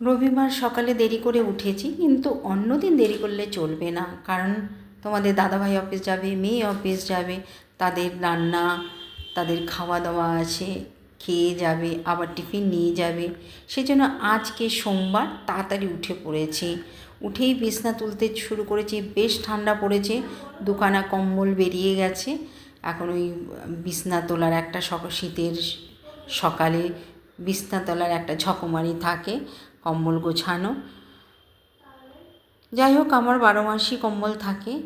রবিবার সকালে দেরি করে উঠেছি, কিন্তু অন্যদিন দেরি করলে চলবে না। কারণ তোমাদের দাদাভাই অফিস যাবে, মেয়ে অফিস যাবে, তাদের রান্না, তাদের খাওয়া দাওয়া আছে, খেয়ে যাবে, আবার টিফিন নিয়ে যাবে। সেজন্য আজকে সোমবার তাড়াতাড়ি উঠে পড়েছি। উঠেই বিছনা তুলতে শুরু করেছি, বেশ ঠান্ডা পড়েছে, দুখানা কম্বল বেরিয়ে গেছে। এখন ওই বিছনা তোলার একটা শীতের সকালে বিছনা তোলার একটা ঝকমারি থাকে, কম্বল গোছানো। যাই হোক, আমার বারো মাসই কম্বল থাকে।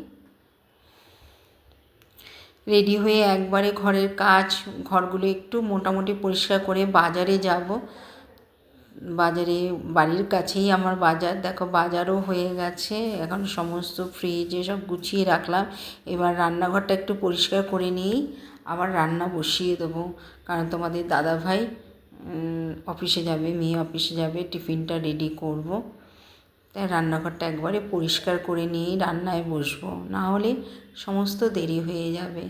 রেডি হয়ে একবারে ঘরের কাজ, ঘরগুলো একটু মোটামুটি পরিষ্কার করে বাজারে যাব। বাজারে, বাড়ির কাছেই আমার বাজার। দেখো, বাজারও হয়ে গেছে। এখন সমস্ত ফ্রিজে সব গুছিয়ে রাখলাম। এবার রান্নাঘরটা একটু পরিষ্কার করে নিয়েই আবার রান্না বসিয়ে দেবো। কারণ তোমাদের দাদা ভাই অফিসে যাবে, মেয়ে অফিসে যাবে, টিফিনটা রেডি করব। তাই রান্নাঘরটা একবারে পরিষ্কার করে নিয়েই রান্নায় বসবো। না হলে সমস্ত দেরি হয়ে যাবে।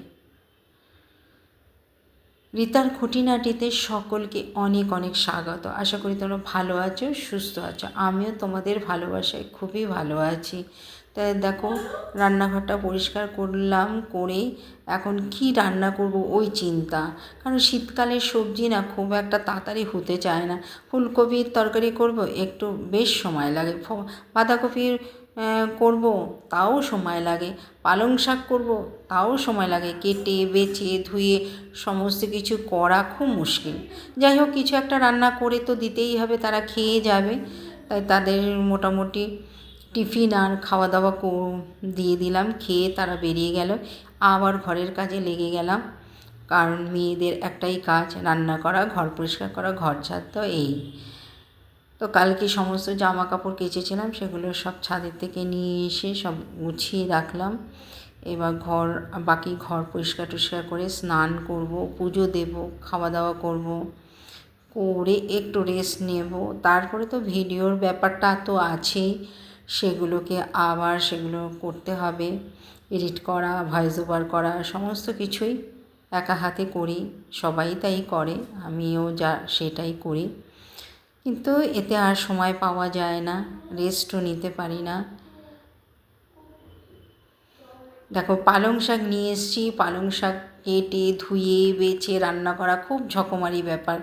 রিতার খুঁটিনাটিতে সকলকে অনেক অনেক স্বাগত। আশা করি তোমরা ভালো আছো, সুস্থ আছো। আমিও তোমাদের ভালোবাসায় খুবই ভালো আছি। তাই দেখো, রান্নাঘরটা পরিষ্কার করলাম করে এখন কি রান্না করব ওই চিন্তা। কারণ শীতকালের সবজি না খুব একটা তাড়াতাড়ি হতে চায় না। ফুলকপির তরকারি করব, একটু বেশ সময় লাগে। বাঁধাকপির করব, তাও সময় লাগে। পালং শাক করব, তাও সময় লাগে। কেটে, বেছে, ধুয়ে সমস্ত কিছু করা খুব মুশকিল। যাই হোক, কিছু একটা রান্না করে তো দিতেই হবে, তারা খেয়ে যাবে। তাই তাদের মোটামুটি টিফিন আর খাওয়া দাওয়া দিয়ে দিলাম, খেয়ে তারা বেরিয়ে গেল। আবার ঘরের কাজে লেগে গেলাম, কারণ মেয়েদের একটাই কাজ, রান্না করা, ঘর পরিষ্কার করা, ঘর ঝাড় তো এই। তো কালকে সমস্ত জামা কাপড় কেচেছিলাম, সেগুলো সব ছাদের থেকে নিয়ে এসে সব গুছিয়ে রাখলাম। এবার ঘর, বাকি ঘর পরিষ্কার টরিষ্কার করে স্নান করব, পুজো দেব খাওয়া দাওয়া করব, করে একটু রেস্ট নেব। তারপরে তো ভিডিওর ব্যাপারটা তো আছেই। সেগুলোকে আবার সেগুলো করতে হবে, এডিট করা, ভয়েস ওভার করা, সমস্ত কিছুই একা হাতে করি, সবাই তাই করে, আমিও যা সেটাই করি। কিন্তু এতে আর সময় পাওয়া যায় না রেস্টও নিতে পারি না। দেখো, পালং শাক নিয়ে এসেছি, পালং শাক কেটে, ধুয়ে, বেছে, রান্না করা খুব ঝকমারি ব্যাপার।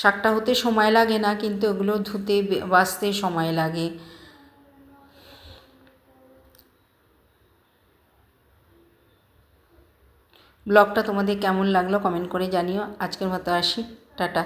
শাকটা হতে সময় লাগে না, কিন্তু এগুলো ধুতে বাছতে সময় লাগে। ব্লগটা তোমাদের কেমন লাগল কমেন্ট করে জানিও। আজকের মতো আসি। টাটা।